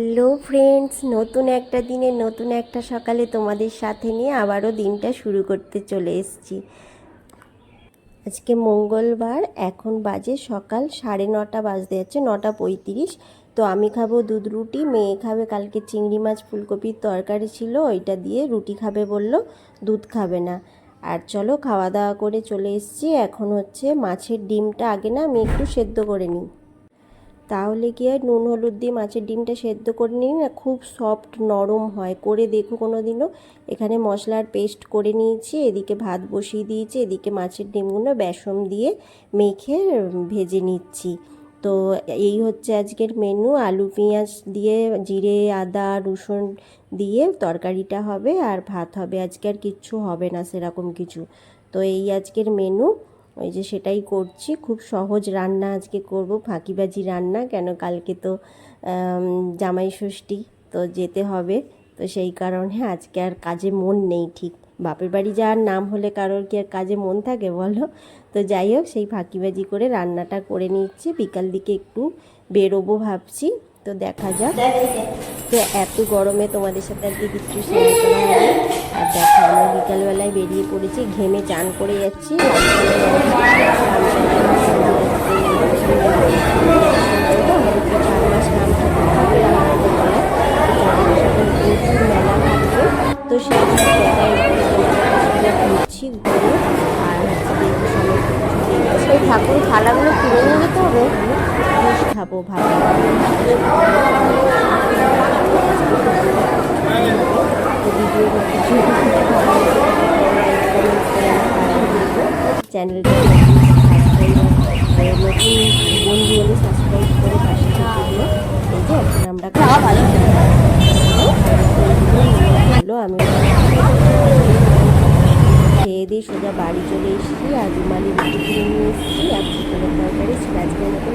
Hello friends, নতুন একটা দিনে, নতুন একটা সকালে তোমাদের সাথে নিয়ে আবারও দিনটা শুরু করতে চলে এসেছি। আজকে মঙ্গলবার, এখন বাজে সকাল সাড়ে নটা বাজতে যাচ্ছে, নটা পঁয়ত্রিশ। তো আমি খাব দুধ রুটি, মেয়ে খাবে কালকে চিংড়ি মাছ, ফুলকপির তরকারি ছিল, ওইটা দিয়ে রুটি খাবে বলল, দুধ খাবে না। আর চলো খাওয়া দাওয়া করে চলে এসেছি, এখন হচ্ছে মাছের ডিমটা আগে না আমি একটু সেদ্ধ করে নিই। তাহলে কি হয় নুন, হলুদ দিয়ে মাছের ডিমটা সেদ্ধ করে নিই না খুব সফট নরম হয়। করে দেখো কোনো দিনও এখানে মশলার পেস্ট করে নিয়েছি, এদিকে ভাত বসিয়ে দিয়েছি, এদিকে মাছের ডিমগুলো বেসন দিয়ে মেখে ভেজে নিচ্ছি। তো এই হচ্ছে আজকের মেনু আলু, পেঁয়াজ দিয়ে জিরে, আদা, রসুন দিয়ে তরকারিটা হবে আর ভাত হবে। আজকে আর কিচ্ছু হবে না, সেরকম কিছু। তো এই আজকের মেনু ওই যে সেটাই করছি। খুব সহজ রান্না আজকে করব, ফাঁকিবাজি রান্না। কেন কালকে তো জামাই ষষ্ঠী, তো যেতে হবে। তো সেই কারণে আজকে আর কাজে মন নেই ঠিক। বাপের বাড়ি যাওয়ার নাম হলে কারোর কি আর কাজে মন থাকে বলো? তো যাই হোক, সেই ফাঁকিবাজি করে রান্নাটা করে নিচ্ছি। বিকাল দিকে একটু বেরোবো ভাবছি। তো দেখা যাক। তো এত গরমে তোমাদের সাথে কিছু শেয়ার করা হবে? আর দেখো, আমরা বিকালবেলায় বেরিয়ে পড়েছি, ঘেমে চান করে যাচ্ছি। ঘুরে আর সেই ঠাকুর থালাগুলো কিনে নিয়ে যেতে হবে বেশ খাব ভালো নতুন আমরা হলো আমি খেয়ে দিয়ে সোজা বাড়ি চলে এসেছি, আর রুমালি রুটি কিনে নিয়ে এসেছি, আর চিকেনের তরকারি ছিল। আজকের মতো